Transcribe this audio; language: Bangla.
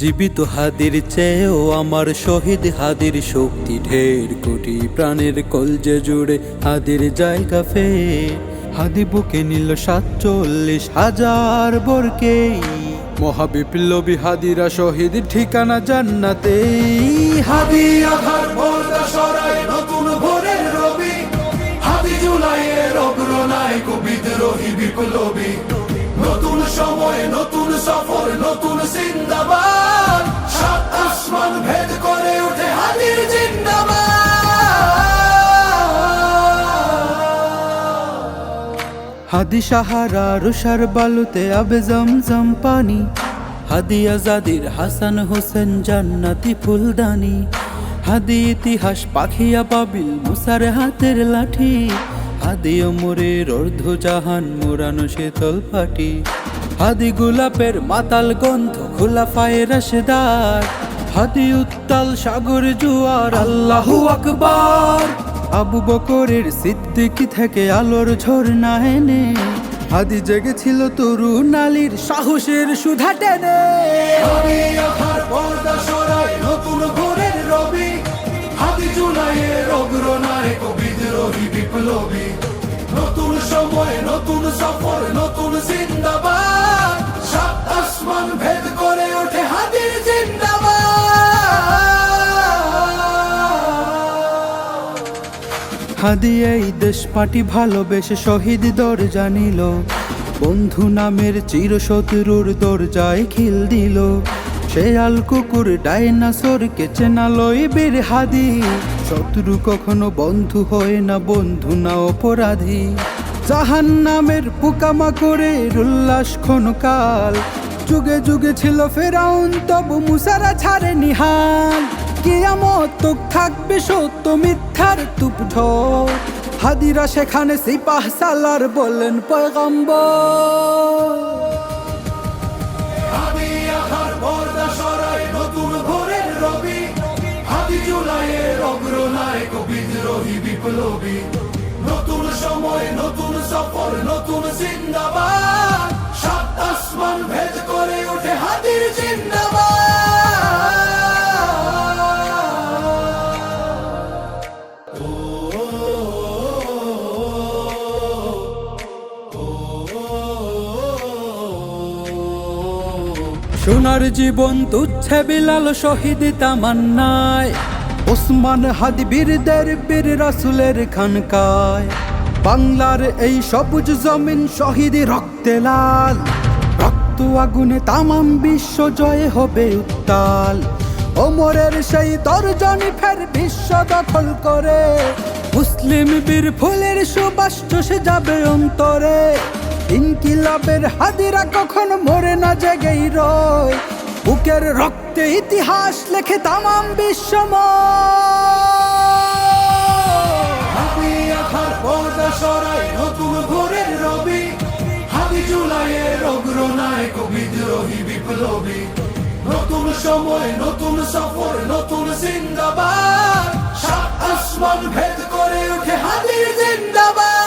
জীবিত হাদির চেয়েও আমার শহীদ হাদির শক্তি ঢের কোটি প্রাণের কলজে জুড়ে হাদির জায়গা ফে হাদি বুকে নিল সাতচল্লিশ হাজার বরকে মহাবিপ্লবী হাদিরা শহীদ ঠিকানা জান্নাতে বিপ্লবী। হাদি সাহারা রুষার বালুতে আবে জমজম পানি। হাদি আজাদির হাসান হোসেন জান্নাতি ফুলদানি। হাদি ইতিহাস পাখিয়া পাবিল মুসার হাতের লাঠি। হাদি অমরের অর্ধ জাহান মোরানো শীতল পাটি। হাদি গোলাপের মাতাল গন্ধ খোলা ফায়ে রসদার হাদি উত্তাল সাগর জুয়ার, আল্লাহু আকবার। আবু বকরের সিদ্দিকি থেকে আলোর ঝর্ণা এনে, হাদি জেগেছিল তরুণ নালীর সাহসের সুধা টেনে। নতুন রবি। বিপ্লবী। নতুন সময়, নতুন সফর, নতুন জিন্দাবাদ। হাদি এই দেশ পাটি ভালোবেসে শহীদ দরজা নিল। বন্ধু নামের চিরশত্রুর দরজায় খিল দিল। শেয়াল কুকুর ডাইনাসোরকে চেনালই বীর হাদি। শত্রু কখনো বন্ধু হয় না, বন্ধু না অপরাধী। জাহান নামের পোকামাকড়ের উল্লাস ক্ষণকাল। যুগে যুগে ছিল ফেরাউন, তবু মুসারা ছাড়ে নিহাল কিয়ামত থাকবে সত্য মিথ্যার তুপ ঝড় হাদিরা সেখানে সিপাহ সালার বলেন পয়গম্বর। নতুন নতুন সময় নতুন সফর, নতুন জিন্দাবাদ সোনার জীবন তুচ্ছে বিলাল শহীদ তামান্নায়। ওসমান হাদি বীরদের বীর রাসুলের খানকায়। বাংলার এই সবুজ জমিন শহীদ রক্তে লাল। রক্ত আগুনে তামাম বিশ্ব জয় হবে উত্তাল। ওমরের সেই তর্জনী ফের বিশ্ব দখল করে। মুসলিম বীর ফুলের সুবাস চষে যাবে অন্তরে। ইনকিলাবের হাদিরা কখন মরে না জেগেই রয়। বুকের রক্তে ইতিহাস লেখে তামাম বিশ্বময় নতুন ভোরের রবি। হাদি জুলাইয়ের অগ্রনায়ক বিদ্রোহী নতুন সময়, নতুন সফর, নতুন জিন্দাবাদ সাত আসমান ভেদ করে ওঠে হাদির জিন্দাবাদ।